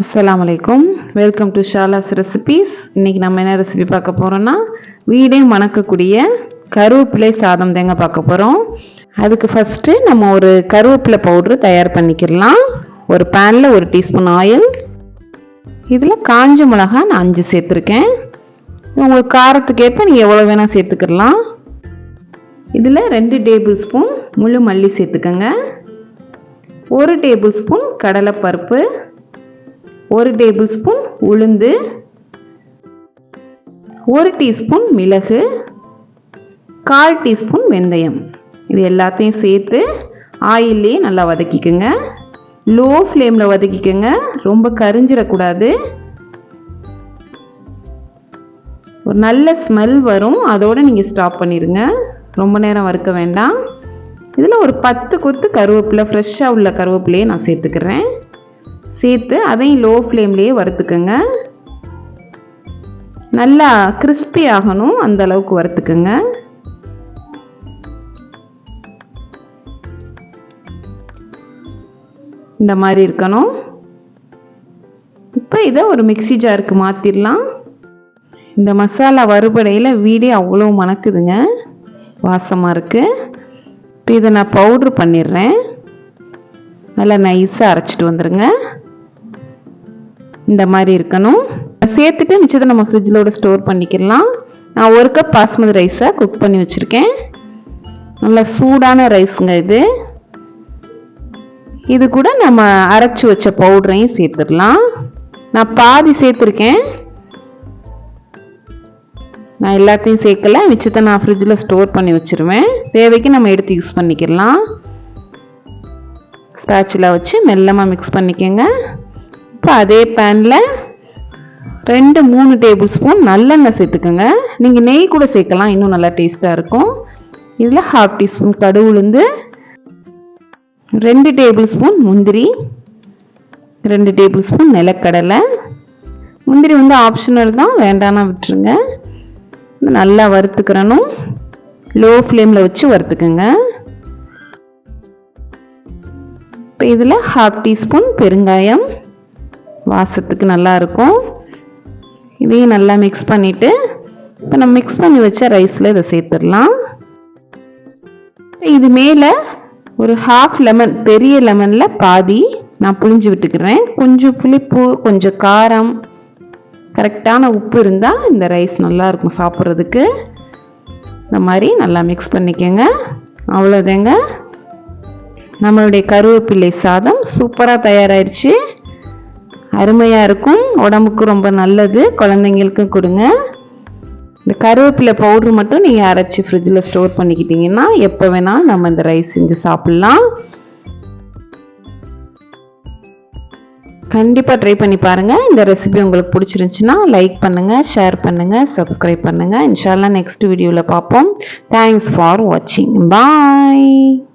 அஸ்லாம் அலைக்கும். Welcome to ஷாலாஸ் recipes இன்றைக்கி நம்ம என்ன ரெசிபி பார்க்க போகிறோன்னா வீடே மணக்கக்கூடிய கருவேப்பிலை சாதம் தேங்க பார்க்க போகிறோம் அதுக்கு ஃபஸ்ட்டு நம்ம ஒரு கருவேப்பிலை பவுட்ரு தயார் பண்ணிக்கிடலாம். ஒரு பேனில் ஒரு டீஸ்பூன் ஆயில் இதில் காஞ்ச மிளகா நான் அஞ்சு சேர்த்துருக்கேன். உங்களுக்கு காரத்துக்கேற்ப நீங்கள் எவ்வளோ வேணால் சேர்த்துக்கிடலாம். இதில் ரெண்டு டேபிள் ஸ்பூன் முழு மல்லி சேர்த்துக்கோங்க. ஒரு டேபிள் ஸ்பூன் கடலைப்பருப்பு. ஒரு டேபிள் ஸ்பூன் உளுந்து ஒரு டீஸ்பூன் மிளகு கால் டீஸ்பூன் வெந்தயம். இது எல்லாத்தையும் சேர்த்து ஆயிலே நல்லா வதக்கிக்கோங்க. லோ ஃப்ளேமில் வதக்கிக்கோங்க. ரொம்ப கரிஞ்சிடக்கூடாது. ஒரு நல்ல ஸ்மெல் வரும். அதோடு நீங்கள் ஸ்டாப் பண்ணிடுங்க. ரொம்ப நேரம் வறுக்க வேண்டாம். இதில் ஒரு பத்து கொத்து கருவேப்பிலை ஃப்ரெஷ்ஷாக உள்ள கருவேப்பிலையே நான் சேர்த்துக்கிறேன். சேர்த்து அதையும் லோ ஃப்ளேம்லேயே வறுத்துக்கோங்க. நல்லா கிறிஸ்பி ஆகணும் அந்த அளவுக்கு வறுத்துக்குங்க. இந்த மாதிரி இருக்கணும். இப்போ இதை ஒரு மிக்சி ஜாருக்கு மாற்றிடலாம் இந்த மசாலா வறுபடையில் வீடே அவ்வளோ மணக்குதுங்க. வாசமாக இருக்குது இப்போ இதை நான் பவுட்ரு பண்ணிடுறேன். நல்லா நைஸாக அரைச்சிட்டு வந்துடுங்க இந்த மாதிரி இருக்கணும். சேர்த்துட்டு மிச்சத்தை நம்ம ஃப்ரிட்ஜிலோட ஸ்டோர் பண்ணிக்கலாம் நான் ஒரு கப் பாஸ்மதி ரைஸை குக் பண்ணி வச்சுருக்கேன். நல்லா சூடான ரைஸுங்க இது. இது கூட நம்ம அரைச்சி வச்ச பவுடரையும் சேர்த்துடலாம். நான் பாதி சேர்த்துருக்கேன். நான் எல்லாத்தையும் சேர்க்கல. மிச்சத்தை நான் ஃப்ரிட்ஜில் ஸ்டோர் பண்ணி வச்சுருவேன். தேவைக்கு நம்ம எடுத்து யூஸ் பண்ணிக்கலாம் ஸ்பேச்சில் வச்சு மெல்லமாக மிக்ஸ் பண்ணிக்கோங்க. இப்போ அதே பேனில் ரெண்டு மூணு டேபிள் ஸ்பூன் நல்லெண்ணெய் சேர்த்துக்கோங்க. நீங்கள் நெய் கூட சேர்க்கலாம் இன்னும் நல்லா டேஸ்ட்டாக இருக்கும். இதில் ஹாஃப் டீஸ்பூன் கடு உளுந்து ரெண்டு டேபிள் ஸ்பூன் முந்திரி ரெண்டு டேபிள் ஸ்பூன் நிலக்கடலை. முந்திரி வந்து ஆப்ஷனல் தான் வேண்டானா விட்டுருங்க. நல்லா வறுத்துக்கிறணும். லோ ஃப்ளேமில் வச்சு வறுத்துக்குங்க. இப்போ இதில் ஹாஃப் டீஸ்பூன் பெருங்காயம் வாசத்துக்கு நல்லா இருக்கும் இதையும் நல்லா மிக்ஸ் பண்ணிவிட்டு இப்போ நம்ம மிக்ஸ் பண்ணி வச்ச ரைஸில் இதை சேர்த்துடலாம். இது மேலே ஒரு ஹாஃப் லெமன் பெரிய லெமனில் பாதி நான் புளிஞ்சு விட்டுக்கிறேன். கொஞ்சம் புளிப்பு கொஞ்சம் காரம் கரெக்டான உப்பு இருந்தால் இந்த ரைஸ் நல்லாயிருக்கும் சாப்பிட்றதுக்கு. இந்த மாதிரி நல்லா மிக்ஸ் பண்ணிக்கோங்க. அவ்வளோதாங்க நம்மளுடைய கருவேப்பிள்ளை சாதம் சூப்பராக தயாராகிடுச்சு அருமையாக இருக்கும். உடம்புக்கு ரொம்ப நல்லது. குழந்தைங்களுக்கும் கொடுங்க. இந்த கருவேப்பிலை பவுட்ரு மட்டும் நீங்கள் அரைச்சி ஃப்ரிட்ஜில் ஸ்டோர் பண்ணிக்கிட்டிங்கன்னா எப்போ வேணால் நம்ம இந்த ரைஸ் செஞ்சு சாப்பிட்லாம். கண்டிப்பாக ட்ரை பண்ணி பாருங்கள் இந்த ரெசிபி உங்களுக்கு பிடிச்சிருந்துச்சுன்னா லைக் பண்ணுங்கள் ஷேர் பண்ணுங்கள் சப்ஸ்கிரைப் பண்ணுங்கள் இன்ஷால்லாம் நெக்ஸ்ட் வீடியோவில் பார்ப்போம். தேங்க்ஸ் ஃபார் வாட்சிங் பாய்